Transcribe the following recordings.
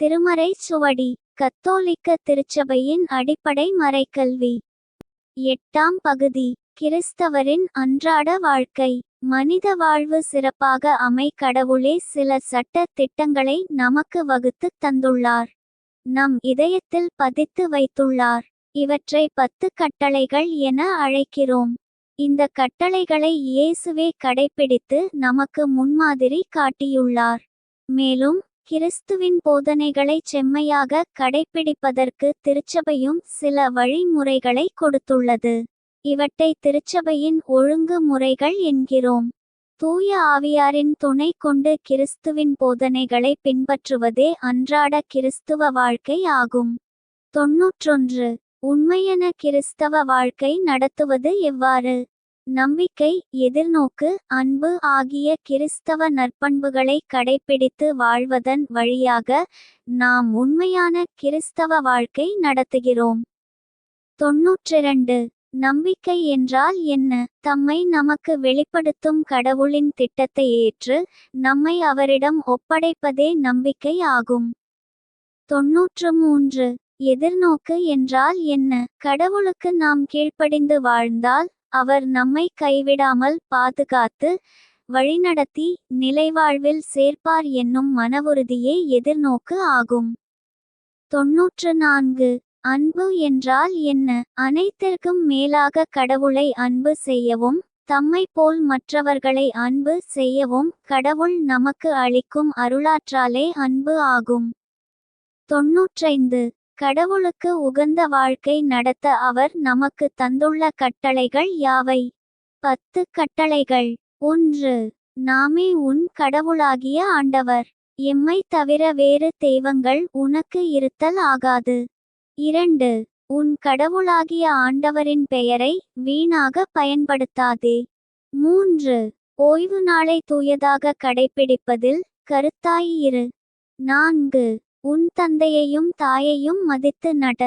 திருமறை சுவடி கத்தோலிக்க திருச்சபையின் அடிப்படை மறைக்கல்வி. எட்டாம் பகுதி கிறிஸ்தவரின் அன்றாட வாழ்க்கை. மனித வாழ்வு சிறப்பாக அமை கடவுளே சில சட்ட திட்டங்களை நமக்கு வகுத்துத் தந்துள்ளார். நம் இதயத்தில் பதித்து வைத்துள்ளார். இவற்றை பத்து கட்டளைகள் என அழைக்கிறோம். இந்த கட்டளைகளை இயேசுவே கடைப்பிடித்து நமக்கு முன்மாதிரி காட்டியுள்ளார். மேலும் கிறிஸ்துவின் போதனைகளை செம்மையாக கடைப்பிடிப்பதற்கு திருச்சபையும் சில வழிமுறைகளை கொடுத்துள்ளது. இவற்றை திருச்சபையின் ஒழுங்கு முறைகள் என்கிறோம். தூய ஆவியாரின் துணை கொண்டு கிறிஸ்துவின் போதனைகளை பின்பற்றுவதே அன்றாட கிறிஸ்துவ வாழ்க்கை ஆகும். தொன்னூற்றொன்று. உண்மையான கிறிஸ்தவ வாழ்க்கை நடத்துவது எவ்வாறு? நம்பிக்கை எதிர்நோக்கு அன்பு ஆகிய கிறிஸ்தவ நற்பண்புகளை கடைப்பிடித்து வாழ்வதன் வழியாக நாம் உண்மையான கிறிஸ்தவ வாழ்க்கை நடத்துகிறோம். தொன்னூற்றிரண்டு. நம்பிக்கை என்றால் என்ன? தம்மை நமக்கு வெளிப்படுத்தும் கடவுளின் திட்டத்தை ஏற்று நம்மை அவரிடம் ஒப்படைப்பதே நம்பிக்கை ஆகும். தொன்னூற்று மூன்று. எதிர்நோக்கு என்றால் என்ன? கடவுளுக்கு நாம் கீழ்ப்படிந்து வாழ்ந்தால் அவர் நம்மை கைவிடாமல் பாதுகாத்து வழிநடத்தி நிலைவாழ்வில் சேர்ப்பார் என்னும் மனவுறுதியே எதிர்நோக்கு ஆகும். தொன்னூற்று நான்கு அன்பு என்றால் என்ன? அனைத்திற்கும் மேலாக கடவுளை அன்பு செய்யவும் தம்மை போல் மற்றவர்களை அன்பு செய்யவும் கடவுள் நமக்கு அளிக்கும் அருளாற்றாலே அன்பு ஆகும். தொன்னூற்றைந்து. கடவுளுக்கு உகந்த வாழ்க்கை நடத்த அவர் நமக்கு தந்துள்ள கட்டளைகள் யாவை? பத்து கட்டளைகள். ஒன்று நாமே உன் கடவுளாகிய ஆண்டவர். எம்மை தவிர வேறு தெய்வங்கள் உனக்கு இருத்தல் ஆகாது. இரண்டு உன் கடவுளாகிய ஆண்டவரின் பெயரை வீணாக பயன்படுத்தாதே. மூன்று ஓய்வு நாளை தூயதாக கடைப்பிடிப்பதில் கருத்தாயிரு நான்கு உன் தந்தையையும் தாயையும் மதித்து நட.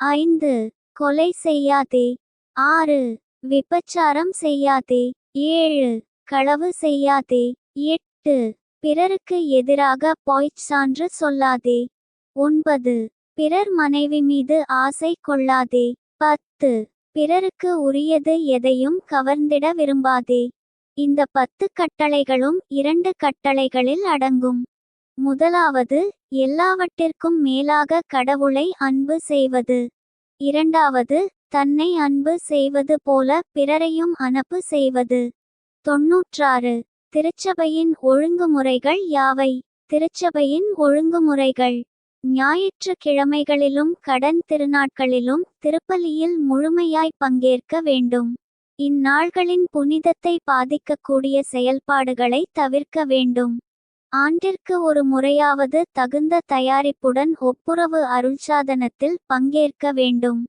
ஐந்து. கொலை செய்யாதே. ஆறு. விபச்சாரம் செய்யாதே. ஏழு. களவு செய்யாதே. எட்டு. பிறருக்கு எதிராக பொய்ச் சான்று சொல்லாதே. ஒன்பது. பிறர் மனைவி மீது ஆசை கொள்ளாதே. பத்து. பிறருக்கு உரியது எதையும் கவர்ந்திட விரும்பாதே. இந்த பத்து கட்டளைகளும் இரண்டு கட்டளைகளில் அடங்கும். முதலாவது எல்லாவற்றிற்கும் மேலாக கடவுளை அன்பு செய்வது. இரண்டாவது தன்னை அன்பு செய்வது போல பிறரையும் அனப்பு செய்வது. தொன்னூற்றாறு திருச்சபையின் ஒழுங்குமுறைகள் யாவை? திருச்சபையின் ஒழுங்குமுறைகள். ஞாயிற்றுக்கிழமைகளிலும் கடன் திருநாட்களிலும் திருப்பலியில் முழுமையாய் பங்கேற்க வேண்டும். இந்நாள்களின் புனிதத்தை பாதிக்கக்கூடிய செயல்பாடுகளை தவிர்க்க வேண்டும். ஆண்டிற்கு ஒரு முறையாவது தகுந்த தயாரிப்புடன் ஒப்புரவு அருள்சாதனத்தில் பங்கேற்க வேண்டும்.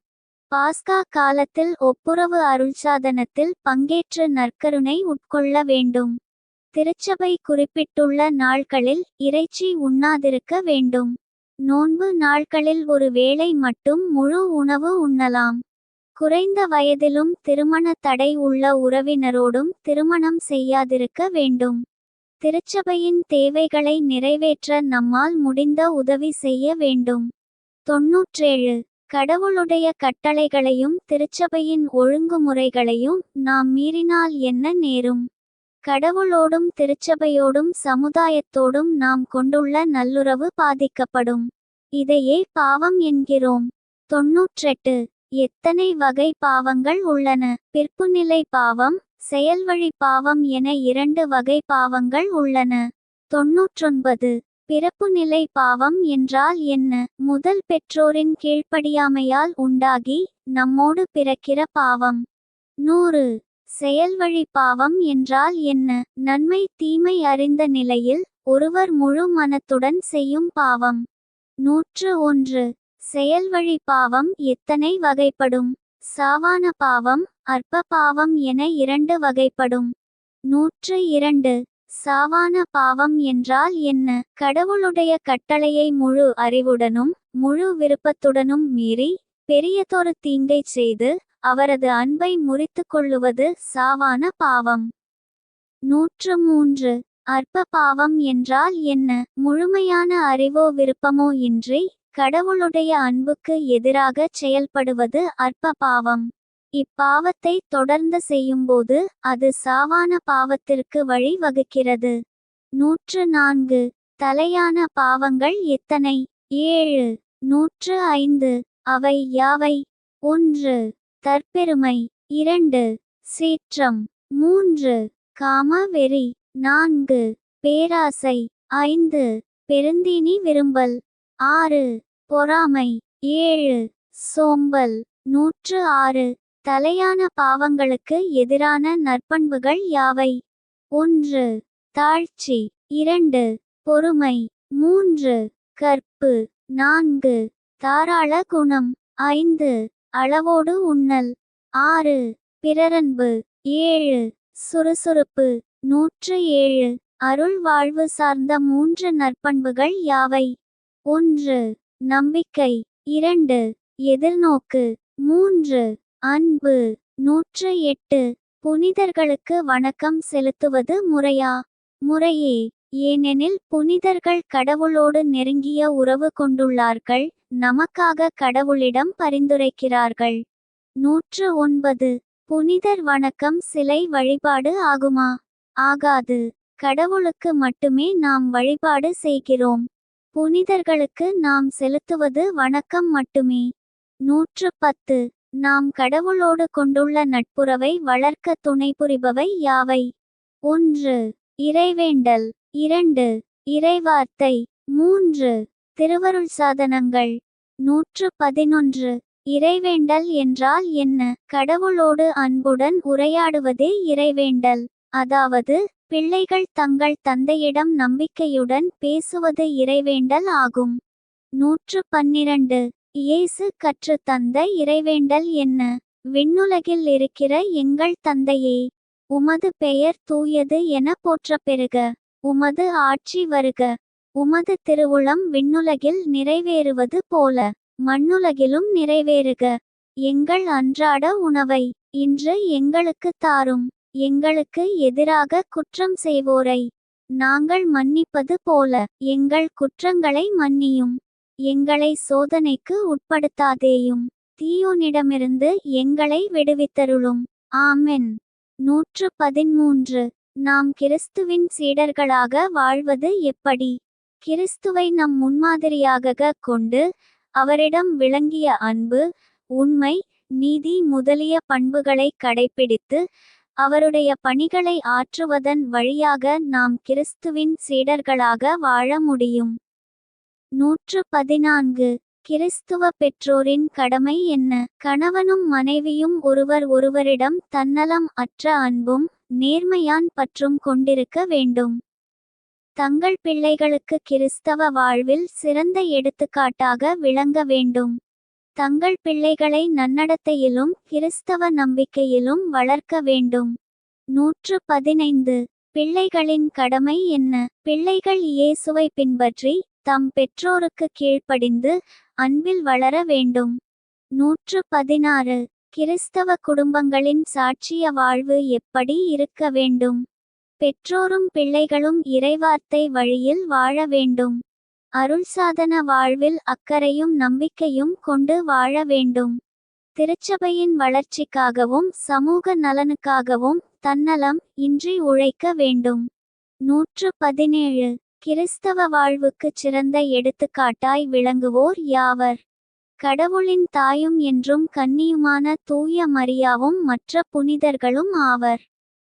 பாஸ்கா காலத்தில் ஒப்புரவு அருள்சாதனத்தில் பங்கேற்று நற்கருணை உட்கொள்ள வேண்டும். திருச்சபை குறிப்பிட்டுள்ள நாட்களில் இறைச்சி உண்ணாதிருக்க வேண்டும். நோன்பு நாட்களில் ஒரு வேளை மட்டும் முழு உணவு உண்ணலாம். குறைந்த வயதிலும் திருமண தடை உள்ள உறவினரோடும் திருமணம் செய்யாதிருக்க வேண்டும். திருச்சபையின் தேவைகளை நிறைவேற்ற நம்மால் முடிந்த உதவி செய்ய வேண்டும். தொன்னூற்றேழு. கடவுளுடைய கட்டளைகளையும் திருச்சபையின் ஒழுங்குமுறைகளையும் நாம் மீறினால் என்ன நேரும்? கடவுளோடும் திருச்சபையோடும் சமுதாயத்தோடும் நாம் கொண்டுள்ள நல்லுறவு பாதிக்கப்படும். இதையே பாவம் என்கிறோம். தொன்னூற்றெட்டு. எத்தனை வகை பாவங்கள் உள்ளன? பிற்புநிலை பாவம் செயல்வழி பாவம் என இரண்டு வகை பாவங்கள் உள்ளன. தொன்னூற்றொன்பது. பிறப்புநிலை பாவம் என்றால் என்ன? முதல் பெற்றோரின் கீழ்ப்படியாமையால் உண்டாகி நம்மோடு பிறக்கிற பாவம். நூறு. செயல்வழி பாவம் என்றால் என்ன? நன்மை தீமை அறிந்த நிலையில் ஒருவர் முழு மனத்துடன் செய்யும் பாவம். நூற்று ஒன்று. செயல்வழி பாவம் எத்தனை வகைப்படும்? சாவான பாவம் அற்ப பாவம் என இரண்டு வகைப்படும். நூற்று இரண்டு. சாவான பாவம் என்றால் என்ன? கடவுளுடைய கட்டளையை முழு அறிவுடனும் முழு விருப்பத்துடனும் மீறி பெரியதொரு தீங்கைச் செய்து அவரது அன்பை முறித்து கொள்ளுவது சாவான பாவம் நூற்று மூன்று. அற்ப பாவம் என்றால் என்ன? முழுமையான அறிவோ விருப்பமோ இன்றி கடவுளுடைய அன்புக்கு எதிராகச் செயல்படுவது அற்ப பாவம் இப்பாவத்தை தொடர்ந்து செய்யும்போது அது சாவான பாவத்திற்கு வழி வகுக்கிறது. நூற்று நான்கு. தலையான பாவங்கள் எத்தனை? ஏழு. நூற்று ஐந்து. அவை யாவை? ஒன்று. தற்பெருமை. இரண்டு. சீற்றம். மூன்று. காம வெறி. நான்கு. பேராசை. ஐந்து. பெருந்தீனி விரும்பல். ஆறு. பொறாமை. ஏழு. சோம்பல். நூற்று ஆறு. தலையான பாவங்களுக்கு எதிரான நற்பண்புகள் யாவை? ஒன்று. தாழ்ச்சி. இரண்டு. பொறுமை. மூன்று. கற்பு. நான்கு. தாராள குணம். ஐந்து. அளவோடு உண்ணல். ஆறு. பிறரன்பு. ஏழு. சுறுசுறுப்பு. நூற்று ஏழு. அருள் வாழ்வு சார்ந்த மூன்று நற்பண்புகள் யாவை? ஒன்று. நம்பிக்கை. இரண்டு எதிர்நோக்கு. மூன்று அன்பு. நூற்று எட்டு புனிதர்களுக்கு வணக்கம் செலுத்துவது முறையா? முறையே. ஏனெனில் புனிதர்கள் கடவுளோடு நெருங்கிய உறவு கொண்டுள்ளார்கள் நமக்காக கடவுளிடம் பரிந்துரைக்கிறார்கள். நூற்று ஒன்பது புனிதர் வணக்கம் சிலை வழிபாடு ஆகுமா? ஆகாது. கடவுளுக்கு மட்டுமே நாம் வழிபாடு செய்கிறோம். புனிதர்களுக்கு நாம் செலுத்துவது வணக்கம் மட்டுமே. நூற்று பத்து நாம் கடவுளோடு கொண்டுள்ள நட்புறவை வளர்க்க துணைபுரிபவை யாவை? ஒன்று. இறைவேண்டல். இரண்டு. இறைவார்த்தை. மூன்று. திருவருள் சாதனங்கள். நூற்று பதினொன்று இறைவேண்டல் என்றால் என்ன? கடவுளோடு அன்புடன் உரையாடுவதே இறைவேண்டல். அதாவது பிள்ளைகள் தங்கள் தந்தையிடம் நம்பிக்கையுடன் பேசுவது இறைவேண்டல் ஆகும். நூற்று பன்னிரண்டு. இயேசு கற்று தந்த இறைவேண்டல் என்ன? விண்ணுலகில் இருக்கிற எங்கள் தந்தையே உமது பெயர் தூயது என போற்றப் பெறுக உமது ஆட்சி வருக. உமது திருவுளம் விண்ணுலகில் நிறைவேறுவது போல. மண்ணுலகிலும் நிறைவேறுக. எங்கள் அன்றாட உணவை இன்று எங்களுக்கு தாரும். எங்களுக்கு எதிராக குற்றம் செய்வோரை. நாங்கள் மன்னிப்பது போல எங்கள் குற்றங்களை மன்னியும். எங்களை சோதனைக்கு உட்படுத்தாதேயும். தீயோனிடமிருந்து எங்களை விடுவித்தருளும். ஆமென். நூற்று பதிமூன்று நாம் கிறிஸ்துவின் சீடர்களாக வாழ்வது எப்படி? கிறிஸ்துவை நம் முன்மாதிரியாக கொண்டு அவரிடம் விளங்கிய அன்பு உண்மை நீதி முதலிய பண்புகளை கடைப்பிடித்து அவருடைய பணிகளை ஆற்றுவதன் வழியாக நாம் கிறிஸ்துவின் சீடர்களாக வாழ முடியும். நூற்று பதினான்கு. கிறிஸ்துவ பெற்றோரின் கடமை என்ன? கணவனும் மனைவியும் ஒருவர் ஒருவரிடம் தன்னலம் அற்ற அன்பும் நேர்மையான் பற்றும் கொண்டிருக்க வேண்டும். தங்கள் பிள்ளைகளுக்கு கிறிஸ்தவ வாழ்வில் சிறந்த எடுத்துக்காட்டாக விளங்க வேண்டும். தங்கள் பிள்ளைகளை நன்னடத்தையிலும் கிறிஸ்தவ நம்பிக்கையிலும் வளர்க்க வேண்டும். நூற்று பதினைந்து. பிள்ளைகளின் கடமை என்ன? பிள்ளைகள் இயேசுவை பின்பற்றி தம் பெற்றோருக்கு கீழ்ப்படிந்து அன்பில் வளர வேண்டும். நூற்று பதினாறு. கிறிஸ்தவ குடும்பங்களின் சாட்சிய வாழ்வு எப்படி இருக்க வேண்டும்? பெற்றோரும் பிள்ளைகளும் இறைவார்த்தை வழியில் வாழ வேண்டும். அருள்சாதன வாழ்வில் அக்கறையும் நம்பிக்கையும் கொண்டு வாழ வேண்டும். திருச்சபையின் வளர்ச்சிக்காகவும் சமூக நலனுக்காகவும் தன்னலம் இன்றி உழைக்க வேண்டும். நூற்று பதினேழு கிறிஸ்தவ வாழ்வுக்குச் சிறந்த எடுத்துக்காட்டாய் விளங்குவோர் யாவர்? கடவுளின் தாயும் என்றும் கன்னியுமான தூய மரியாவும் மற்ற புனிதர்களும் ஆவர்.